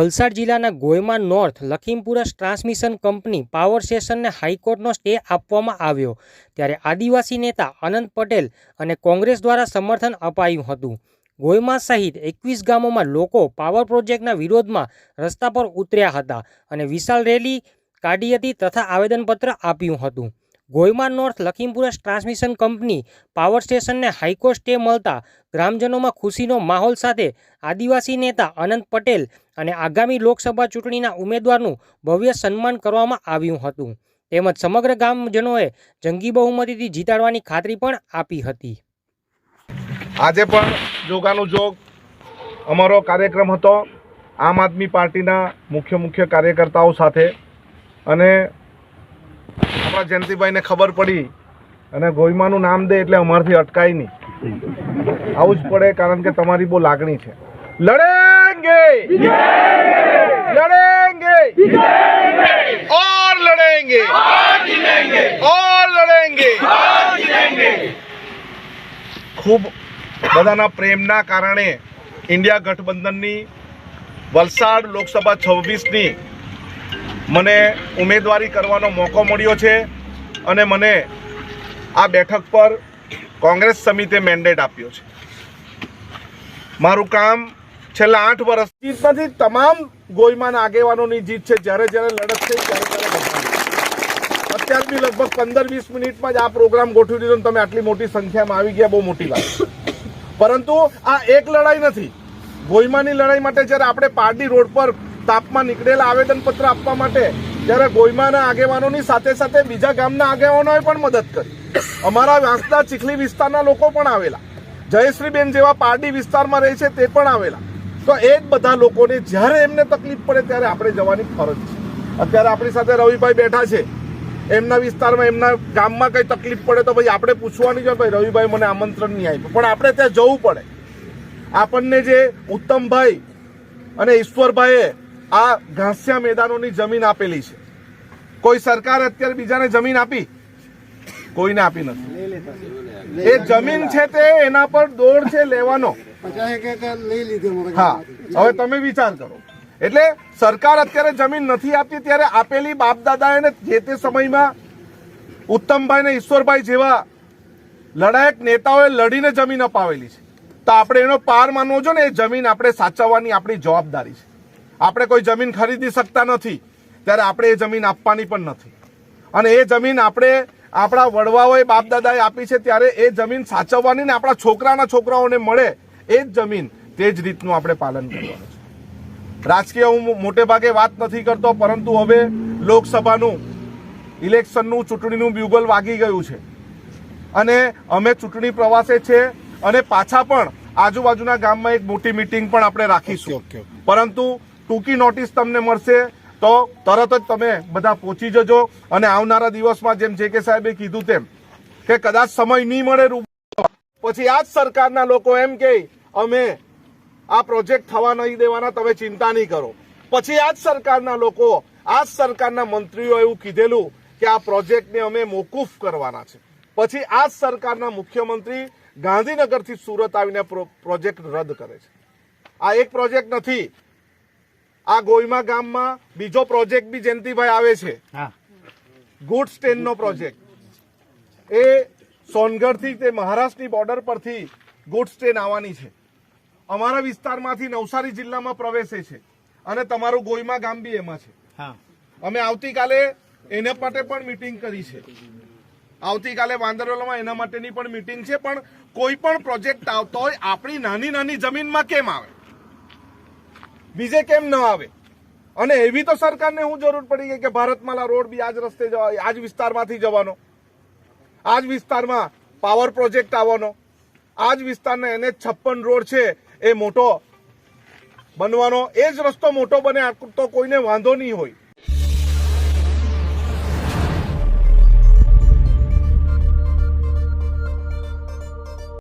વલસાડ જિલ્લાના ગોયમાં નોર્થ લખીમપુરસ ટ્રાન્સમિશન કંપની પાવર સ્ટેશનને હાઈકોર્ટનો સ્ટે આપવામાં આવ્યો ત્યારે આદિવાસી નેતા અનંત પટેલ અને કોંગ્રેસ દ્વારા સમર્થન અપાયું હતું. ગોયમાં સહિત એકવીસ ગામોમાં લોકો પાવર પ્રોજેક્ટના વિરોધમાં રસ્તા પર ઉતર્યા હતા અને વિશાળ રેલી કાઢી હતી તથા આવેદનપત્ર આપ્યું હતું. ગોયમાં નોર્થ લખીમપુરસ ટ્રાન્સમિશન કંપની પાવર સ્ટેશનને હાઈકોર્ટ સ્ટે મળતા ગ્રામજનોમાં ખુશીનો માહોલ સાથે આદિવાસી નેતા અનંત પટેલ અને આગામી લોકસભા ચૂંટણીના ઉમેદવારનું ભવ્ય સન્માન કરવામાં આવ્યું હતું. તેમજ સમગ્ર ગામજનોએ જંગી બહુમતીથી જીતાડવાની ખાતરી પણ આપી હતી. આજે પણ જોગાનું જોગ અમારો કાર્યક્રમ હતો. આમ આદમી પાર્ટીના મુખ્ય મુખ્ય કાર્યકર્તાઓ સાથે અને આપણા જયંતિભાઈને ખબર પડી અને ગોઈમાનું નામ દે એટલે અમારથી અટકાય નહીં. આવું જ પડે કારણ કે તમારી બહુ લાગણી છે. લડેંગે! લડેંગે! ઓર લડેંગે! ઓર લડેંગે! ખૂબ બધાના પ્રેમના કારણે ઇન્ડિયા ગઠબંધનની વલસાડ લોકસભા છવ્વીસની મને ઉમેદવારી કરવાનો મોકો મળ્યો છે અને મને આ બેઠક પર કોંગ્રેસ સમિતિએ મેન્ડેટ આપ્યો છે. મારું કામ છેલ્લા આઠ વર્ષ જીત નથી તમામ ગોયમાના આગેવાનોની જીત છે. જ્યારે જ્યારે લડત થઈ ત્યારે ત્યારે અત્યાર બી લગભગ પંદર વીસ મિનિટમાં જ આ પ્રોગ્રામ ગોઠવી દીધો તમે આટલી મોટી સંખ્યામાં આવી ગયા, બહુ મોટી વાત. પરંતુ આ એક લડાઈ નથી. ગોયમાની લડાઈ માટે જ્યારે આપણે પારડી રોડ પર તાપમાં નીકળેલા આવેદનપત્ર આપવા માટે ત્યારે ગોયમાના આગેવાનોની સાથે સાથે બીજા ગામના આગેવાનોએ પણ મદદ કરી. અમારા વાંસદા ચીખલી વિસ્તારના લોકો પણ આવેલા. જયશ્રીબેન જેવા પારડી વિસ્તારમાં રહે છે તે પણ આવેલા. તો એ જ બધા લોકોને જ્યારે એમને તકલીફ પડે ત્યારે આપણે જવાની ફરજ છે. અત્યારે આપણી સાથે રવિભાઈ બેઠા છે. એમના વિસ્તારમાં, એમના ગામમાં કંઈ તકલીફ પડે તો ભાઈ આપણે પૂછવાની છે, ભાઈ, રવિભાઈ મને આમંત્રણ નહીં આપ્યું. પણ આપણે ત્યાં જવું પડે. આપણને જે ઉત્તમભાઈ અને ઈશ્વરભાઈએ આ ઘાસિયા મેદાનોની જમીન આપેલી છે. કોઈ સરકાર અત્યારે બીજાને જમીન આપી? કોઈને આપી નથી. એ જમીન છે તે એના પર દોડ છે લેવાનો. હા. હવે તમે વિચાર કરો. એટલે સરકાર અત્યારે જમીન નથી આપતી ત્યારે આપેલી બાપ દાદાએ જે તે સમયમાં ઉત્તમભાઈ ને ઈશ્વરભાઈ જેવા લડાયક નેતાઓએ લડીને જમીન અપાવેલી છે. તો આપણે એનો પાર માનવો છો ને એ જમીન આપણે સાચવવાની આપણી જવાબદારી છે. આપણે કોઈ જમીન ખરીદી શકતા નથી ત્યારે આપણે એ જમીન આપવાની પણ નથી. અને એ જમીન આપણે આપણા વડવાઓએ બાપ દાદાએ આપી છે ત્યારે એ જમીન સાચવવાની ને આપણા છોકરાના છોકરાઓને મળે એ જ જમીન તે જ રીતનું આપણે પાલન કરવાનું છે. રાજકીય હું મોટે ભાગે વાત નથી કરતો પરંતુ હવે લોકસભાનું ઇલેક્શનનું ચૂંટણીનું બ્યુગલ વાગી ગયું છે. અને અમે ચૂંટણી પ્રવાસે છે અને પાછા પણ આજુબાજુના ગામમાં એક મોટી મિટિંગ પણ આપણે રાખીશું. પરંતુ ટૂંકી નોટિસ તમને મળશે. તો તરત જ તમે બધા પહોંચી જજો અને આવનારા દિવસમાં જેમ જે કે સાહેબે કીધું તેમ કે કદાચ સમય નહીં મળે પછી આ જ સરકારના લોકો એમ કે અમે આ પ્રોજેક્ટ થવા નહીં દેવાના, તમે ચિંતા નહીં કરો. પછી આ જ સરકારના લોકો આ જ સરકારના મંત્રીઓ એવું કીધેલું કે આ પ્રોજેક્ટને અમે મોકૂફ કરવાના છે. પછી આ જ સરકારના મુખ્યમંત્રી ગાંધીનગરથી સુરત આવીને પ્રોજેક્ટ રદ કરે છે. આ એક પ્રોજેક્ટ નથી આ ગોયમા ગામમાં બીજો પ્રોજેક્ટ બી જયંતિભાઈ આવે છે. Goods ટ્રેનનો project. એ સોનગઢથી તે મહારાષ્ટ્રની બોર્ડર પરથી ગુડ્સ ટ્રેન આવવાની છે. અમારા વિસ્તારમાંથી નવસારી જિલ્લામાં પ્રવેશે છે અને તમારું ગોયમા ગામ બી એમાં છે. અમે આવતીકાલે એના માટે પણ મીટિંગ કરી છે. આવતીકાલે વાંદરોલામાં એના માટેની પણ મીટિંગ છે પણ કોઈ પણ પ્રોજેક્ટ આવતો હોય આપણી નાની નાની જમીનમાં કેમ આવે? બીજે કેમ ન આવે? અને એવી તો સરકારને હું જરૂર પડી ગઈ કે ભારતમાલા રોડ બી આજ રસ્તે આજ વિસ્તારમાંથી જવાનો. આજ વિસ્તારમાં પાવર પ્રોજેક્ટ આવવાનો. આજ વિસ્તારના એને છપ્પન રોડ છે એ મોટો બનવાનો. એ જ રસ્તો મોટો બને તો કોઈને વાંધો નહીં હોય.